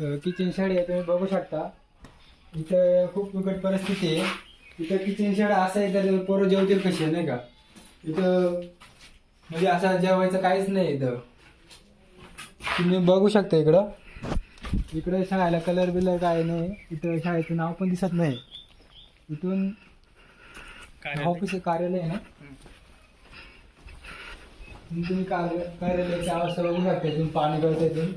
Kitchen shed आहे तुम्ही बघू शकता. इथं खूप बिकट परिस्थिती आहे. इथं किचन शेड असं आहे तर पोरं जेवतील कसे नाही का? इथं म्हणजे असं जेवायचं काहीच नाही इथं. तुम्ही बघू शकता इकडं. इकडं शाळेला कलर बिलर काय नाही. इथं शाळेचं नाव पण दिसत नाही. इथून ऑफिस कार्यालय आहे ना? तुम्ही कार्य कार्यालयाची अवस्था बघू शकता इथून. पाणी गळतं इथून.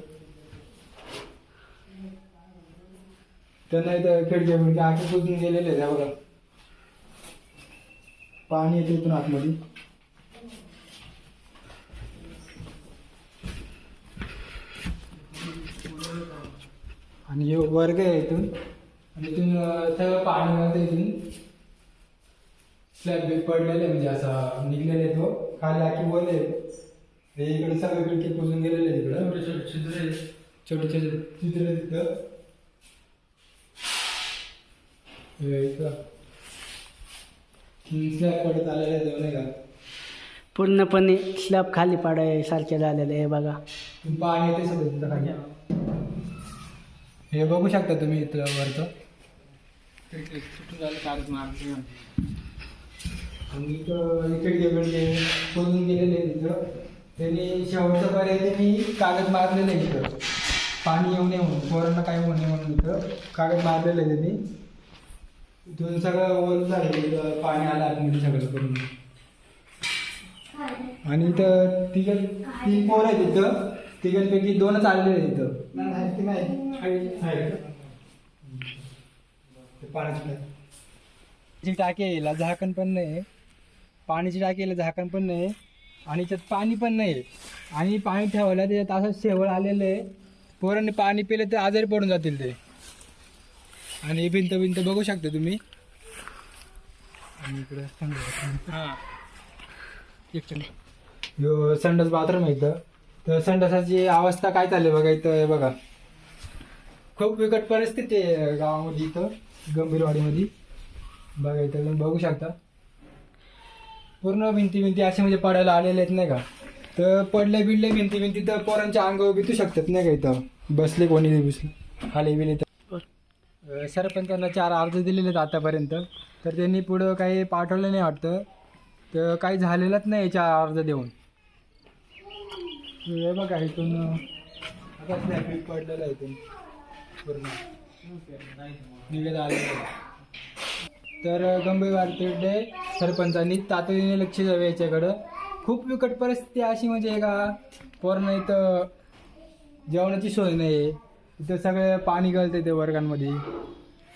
त्यांना इथं खिडक्या बिडक्या आखी पुजून गेलेले आहेत हे बघा. पाणी येते इथून आतमध्ये. आणि हे वर्ग आहे इथून. आणि इथून सगळं पाणी इथून. स्लॅब बी पडलेले म्हणजे असा निघलेले तो. खाली आखी वर आहे. हे इकडे सगळे खिडकी पुजून गेलेले इकडं. छोटे छोटे चित्र आहेत तिथं हे इथं. स्लॅब पडत आलेले आहेत नाही का? पूर्णपणे स्लॅब खाली पाडायसारखे झालेले आहे बघा. पाणी येते सगळं तिथं खाली. हे. बघू शकता तुम्ही इथं वरचं. आणि इथं खिडके बिडके खोदून गेलेले तिथं. त्यांनी शेवटचं पर्याय त्यांनी कागद मारलेले आहे इथं. पाणी येऊ नये म्हणून पोरांना काय होऊ नये म्हणून इथं कागद मारलेले आहे त्यांनी. इथून सगळं वर झालं पाणी आलं आतमध्ये सगळं करून. आणि इथं तिघ तीन पोरं आहेत इथं. तिघांपैकी दोनच आलेले आहेत इथं? ते पाण्याची टाकी. जी टाकी आहे याला झाकण पण नाही पाण्याची टाकी याला झाकण पण नाही आणि त्यात पाणी पण नाही आणि पाणी ठेवायला त्याच्यात असं शेवळ आलेलं आहे. पोरांनी पाणी पिलं तर आजारी पडून जातील ते. आणि ही भिंत भिंत बघू शकता तुम्ही. आणि इकडे संडास. यो संडास बाथरूम आहे इथं. तर संडासाची अवस्था काय चालली बघा इथं हे बघा. खूप बिकट परिस्थिती आहे गावामध्ये इथं गंभीरवाडीमध्ये बघा इथं तुम्ही बघू शकता. पूर्ण भिंती भिंती असे म्हणजे पडायला आलेले आहेत नाही का? तर पडले बिडले भिंती भिंती तर पोरांच्या अंगावर बितू शकतात नाही का इथं? बसले कोणी बसले. खाली बिले तर. सरपंचांना चार अर्ज दिलेले आहेत आतापर्यंत. तर त्यांनी पुढं काही पाठवलं नाही वाटतं. तर काही झालेलंच नाही चार अर्ज देऊन. हे बघा इथून आता पडलेलं आहे इथून. पूर्ण. निघत आलेलं तर गंभीर वारतेडे सरपंचांनी. तातडीने लक्ष द्यावे याच्याकडं. खूप बिकट परिस्थिती अशी म्हणजे का पोरणं इथं जेवणाची सोय नाही आहे इथं सगळं पाणी गळते ते वर्गांमध्ये.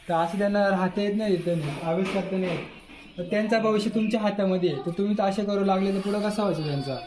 तर असं त्यांना राहता येत नाही इथं आवेश करता नाही. तर त्यांचा भविष्य तुमच्या हातामध्ये आहे. तर तुम्ही तर असे करू लागले तर पुढं कसं व्हायचं त्यांचा?